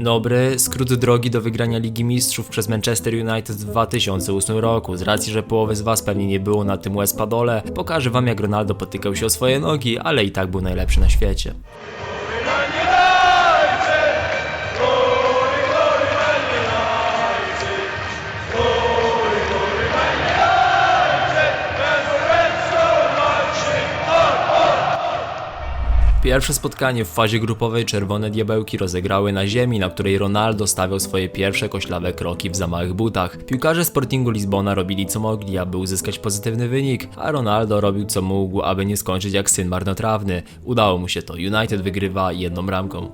Dobry, skrót drogi do wygrania Ligi Mistrzów przez Manchester United w 2008 roku. Z racji, że połowy z Was pewnie nie było na tym Westpadole, pokażę Wam jak Ronaldo potykał się o swoje nogi, ale i tak był najlepszy na świecie. Pierwsze spotkanie w fazie grupowej Czerwone Diabełki rozegrały na ziemi, na której Ronaldo stawiał swoje pierwsze koślawe kroki w za małych butach. Piłkarze Sportingu Lizbona robili co mogli, aby uzyskać pozytywny wynik, a Ronaldo robił co mógł, aby nie skończyć jak syn marnotrawny. Udało mu się to, United wygrywa jedną bramką.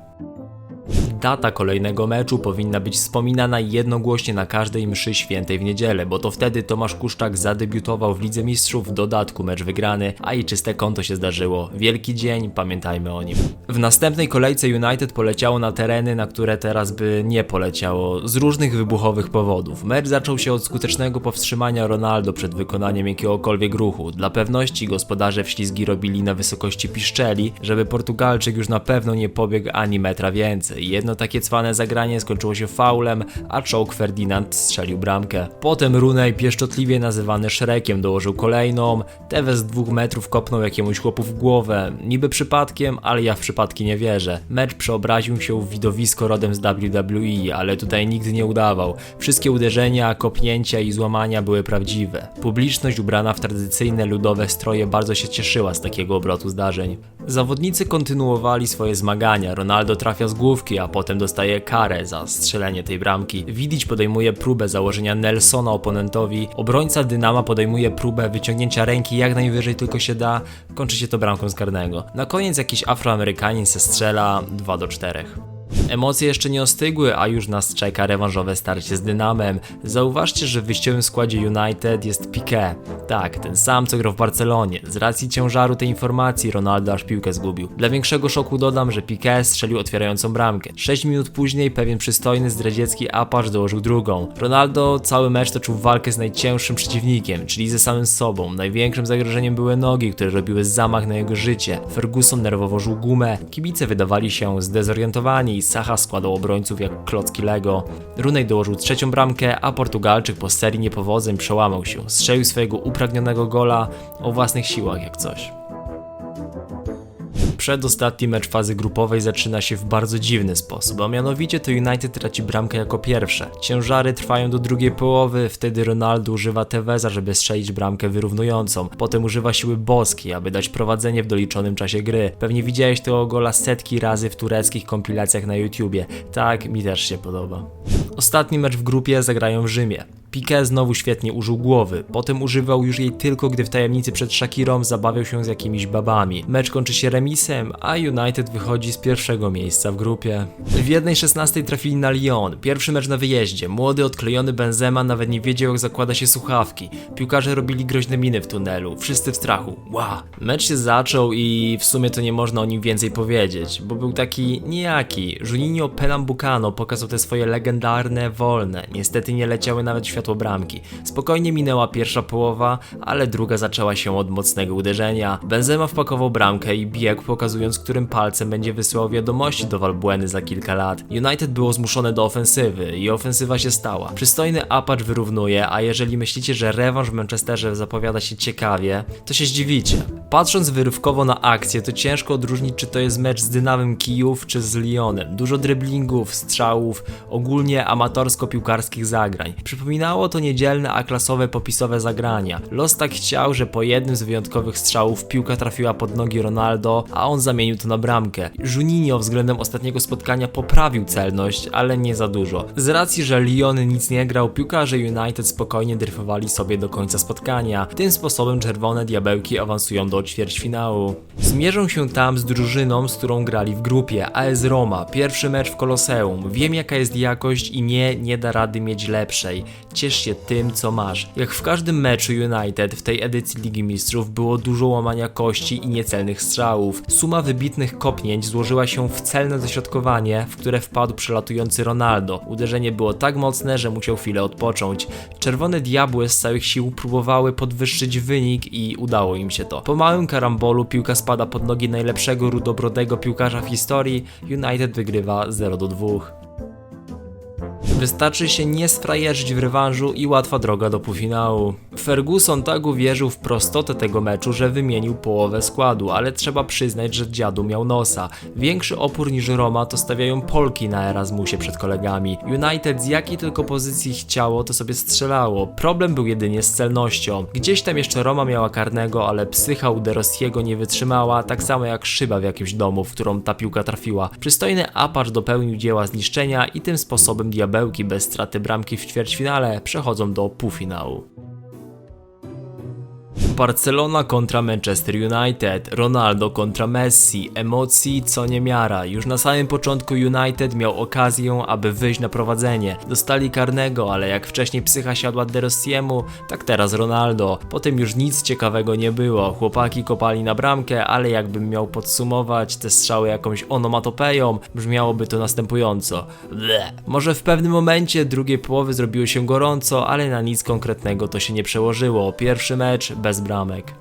Data kolejnego meczu powinna być wspominana jednogłośnie na każdej mszy świętej w niedzielę, bo to wtedy Tomasz Kuszczak zadebiutował w Lidze Mistrzów, w dodatku mecz wygrany, a i czyste konto się zdarzyło. Wielki dzień, pamiętajmy o nim. W następnej kolejce United poleciało na tereny, na które teraz by nie poleciało, z różnych wybuchowych powodów. Mecz zaczął się od skutecznego powstrzymania Ronaldo przed wykonaniem jakiegokolwiek ruchu. Dla pewności gospodarze wślizgi robili na wysokości piszczeli, żeby Portugalczyk już na pewno nie pobiegł ani metra więcej. Jedno takie cwane zagranie skończyło się faulem, a czołg Ferdinand strzelił bramkę. Potem Runej, pieszczotliwie nazywany Szrekiem, dołożył kolejną. Tevez z dwóch metrów kopnął jakiemuś chłopu w głowę. Niby przypadkiem, ale ja w przypadki nie wierzę. Mecz przeobraził się w widowisko rodem z WWE, ale tutaj nikt nie udawał. Wszystkie uderzenia, kopnięcia i złamania były prawdziwe. Publiczność ubrana w tradycyjne ludowe stroje bardzo się cieszyła z takiego obrotu zdarzeń. Zawodnicy kontynuowali swoje zmagania. Ronaldo trafia z główki, a potem dostaje karę za strzelenie tej bramki. Widic podejmuje próbę założenia Nelsona oponentowi. Obrońca Dynama podejmuje próbę wyciągnięcia ręki jak najwyżej tylko się da. Kończy się to bramką z karnego. Na koniec jakiś Afroamerykanin se strzela 2 do 4. Emocje jeszcze nie ostygły, a już nas czeka rewanżowe starcie z Dynamem. Zauważcie, że w wyjściowym składzie United jest Piqué. Tak, ten sam co grał w Barcelonie. Z racji ciężaru tej informacji Ronaldo aż piłkę zgubił. Dla większego szoku dodam, że Piqué strzelił otwierającą bramkę. 6 minut później pewien przystojny zdradziecki Apache dołożył drugą. Ronaldo cały mecz toczył walkę z najcięższym przeciwnikiem, czyli ze samym sobą. Największym zagrożeniem były nogi, które robiły zamach na jego życie. Ferguson nerwowo żuł gumę, kibice wydawali się zdezorientowani Sacha składał obrońców jak klocki Lego. Runej dołożył trzecią bramkę, a Portugalczyk po serii niepowodzeń przełamał się. Strzelił swojego upragnionego gola o własnych siłach jak coś. Przedostatni mecz fazy grupowej zaczyna się w bardzo dziwny sposób, a mianowicie to United traci bramkę jako pierwsze. Ciężary trwają do drugiej połowy, wtedy Ronaldo używa Teveza, żeby strzelić bramkę wyrównującą. Potem używa siły boskiej, aby dać prowadzenie w doliczonym czasie gry. Pewnie widziałeś tego gola setki razy w tureckich kompilacjach na YouTubie. Tak, mi też się podoba. Ostatni mecz w grupie zagrają w Rzymie. Piqué znowu świetnie użył głowy, potem używał już jej tylko gdy w tajemnicy przed Shakirą zabawiał się z jakimiś babami. Mecz kończy się remisem, a United wychodzi z pierwszego miejsca w grupie. W 1.16 trafili na Lyon, pierwszy mecz na wyjeździe. Młody, odklejony Benzema nawet nie wiedział jak zakłada się słuchawki. Piłkarze robili groźne miny w tunelu, wszyscy w strachu. Wow. Mecz się zaczął i w sumie to nie można o nim więcej powiedzieć, bo był taki nijaki. Juninho Pernambucano pokazał te swoje legendarne wolne. Niestety nie leciały nawet światło bramki. Spokojnie minęła pierwsza połowa, ale druga zaczęła się od mocnego uderzenia. Benzema wpakował bramkę i biegł, pokazując, którym palcem będzie wysyłał wiadomości do Valbueny za kilka lat. United było zmuszone do ofensywy i ofensywa się stała. Przystojny Apache wyrównuje, a jeżeli myślicie, że rewanż w Manchesterze zapowiada się ciekawie, to się zdziwicie. Patrząc wyrywkowo na akcję, to ciężko odróżnić, czy to jest mecz z Dynamem Kijów, czy z Lyonem. Dużo driblingów, strzałów, ogólnie amatorsko-piłkarskich zagrań. Przypominało to niedzielne A-klasowe popisowe zagrania. Los tak chciał, że po jednym z wyjątkowych strzałów piłka trafiła pod nogi Ronaldo, a on zamienił to na bramkę. Juninho względem ostatniego spotkania poprawił celność, ale nie za dużo. Z racji, że Lyon nic nie grał, piłkarze United spokojnie dryfowali sobie do końca spotkania. Tym sposobem czerwone diabełki awansują do ćwierćfinału. Zmierzą się tam z drużyną, z którą grali w grupie AS Roma. Pierwszy mecz w Koloseum. Wiem jaka jest jakość i nie, nie da rady mieć lepszej. Ciesz się tym, co masz. Jak w każdym meczu United w tej edycji Ligi Mistrzów było dużo łamania kości i niecelnych strzałów. Suma wybitnych kopnięć złożyła się w celne dośrodkowanie, w które wpadł przelatujący Ronaldo. Uderzenie było tak mocne, że musiał chwilę odpocząć. Czerwone diabły z całych sił próbowały podwyższyć wynik i udało im się to. Po małym karambolu piłka spada pod nogi najlepszego rudobrodego piłkarza w historii. United wygrywa 0 do 2. Wystarczy się nie sfrajerzyć w rewanżu i łatwa droga do półfinału. Ferguson tak uwierzył w prostotę tego meczu, że wymienił połowę składu, ale trzeba przyznać, że dziadu miał nosa. Większy opór niż Roma to stawiają Polki na Erasmusie przed kolegami. United z jakiej tylko pozycji chciało, to sobie strzelało. Problem był jedynie z celnością. Gdzieś tam jeszcze Roma miała karnego, ale psycha u nie wytrzymała, tak samo jak szyba w jakimś domu, w którą ta piłka trafiła. Przystojny Apacz dopełnił dzieła zniszczenia i tym sposobem bez straty bramki w ćwierćfinale przechodzą do półfinału. Barcelona kontra Manchester United, Ronaldo kontra Messi, emocji co niemiara. Już na samym początku United miał okazję, aby wyjść na prowadzenie. Dostali karnego, ale jak wcześniej psycha siadła De Rossiemu, tak teraz Ronaldo. Potem już nic ciekawego nie było. Chłopaki kopali na bramkę, ale jakbym miał podsumować te strzały jakąś onomatopeją, brzmiałoby to następująco. Ble. Może w pewnym momencie drugiej połowy zrobiło się gorąco, ale na nic konkretnego to się nie przełożyło. Pierwszy mecz bez bramek.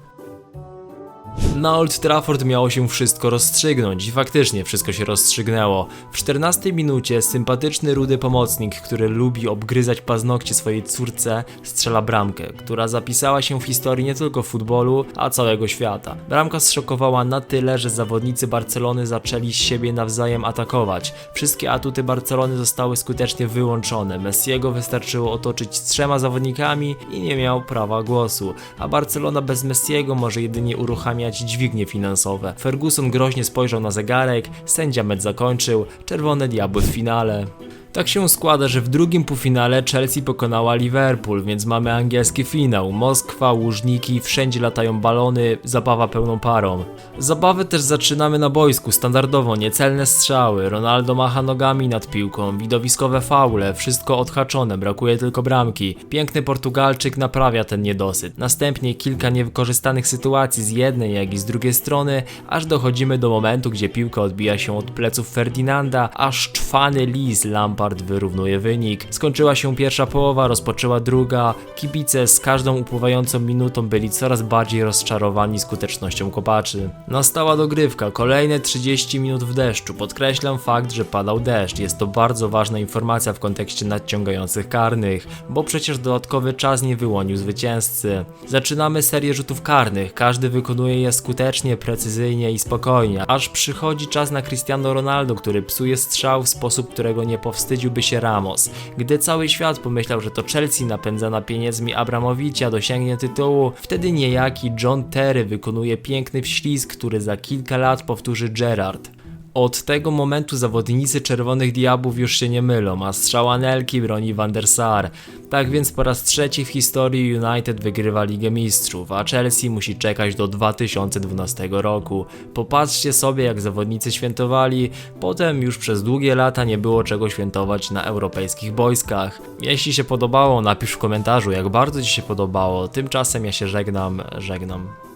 Na Old Trafford miało się wszystko rozstrzygnąć i faktycznie wszystko się rozstrzygnęło. W 14 minucie sympatyczny rudy pomocnik, który lubi obgryzać paznokcie swojej córce, strzela bramkę, która zapisała się w historii nie tylko futbolu, a całego świata. Bramka zszokowała na tyle, że zawodnicy Barcelony zaczęli siebie nawzajem atakować. Wszystkie atuty Barcelony zostały skutecznie wyłączone. Messiego wystarczyło otoczyć trzema zawodnikami i nie miał prawa głosu, a Barcelona bez Messiego może jedynie uruchamiać dźwignie finansowe. Ferguson groźnie spojrzał na zegarek, sędzia mecz zakończył, czerwone diabły w finale. Tak się składa, że w drugim półfinale Chelsea pokonała Liverpool, więc mamy angielski finał. Moskwa, Łużniki, wszędzie latają balony, zabawa pełną parą. Zabawę też zaczynamy na boisku, standardowo niecelne strzały, Ronaldo macha nogami nad piłką, widowiskowe faule, wszystko odhaczone, brakuje tylko bramki. Piękny Portugalczyk naprawia ten niedosyt. Następnie kilka niewykorzystanych sytuacji z jednej jak i z drugiej strony, aż dochodzimy do momentu, gdzie piłka odbija się od pleców Ferdinanda, a szczwany Lis Lampard wyrównuje wynik. Skończyła się pierwsza połowa, rozpoczęła druga. Kibice z każdą upływającą minutą byli coraz bardziej rozczarowani skutecznością kopaczy. Nastała dogrywka, kolejne 30 minut w deszczu. Podkreślam fakt, że padał deszcz. Jest to bardzo ważna informacja w kontekście nadciągających karnych, bo przecież dodatkowy czas nie wyłonił zwycięzcy. Zaczynamy serię rzutów karnych. Każdy wykonuje je skutecznie, precyzyjnie i spokojnie, aż przychodzi czas na Cristiano Ronaldo, który psuje strzał w sposób, którego nie powstydziłby się Ramos. Gdy cały świat pomyślał, że to Chelsea napędzana pieniędzmi Abramowicza dosięgnie tytułu, wtedy niejaki John Terry wykonuje piękny wślizg, który za kilka lat powtórzy Gerrard. Od tego momentu zawodnicy Czerwonych Diabłów już się nie mylą, a strzał Anelki broni Van der Sar. Tak więc po raz trzeci w historii United wygrywa Ligę Mistrzów, a Chelsea musi czekać do 2012 roku. Popatrzcie sobie jak zawodnicy świętowali, potem już przez długie lata nie było czego świętować na europejskich boiskach. Jeśli się podobało, napisz w komentarzu jak bardzo Ci się podobało, tymczasem ja się żegnam, żegnam.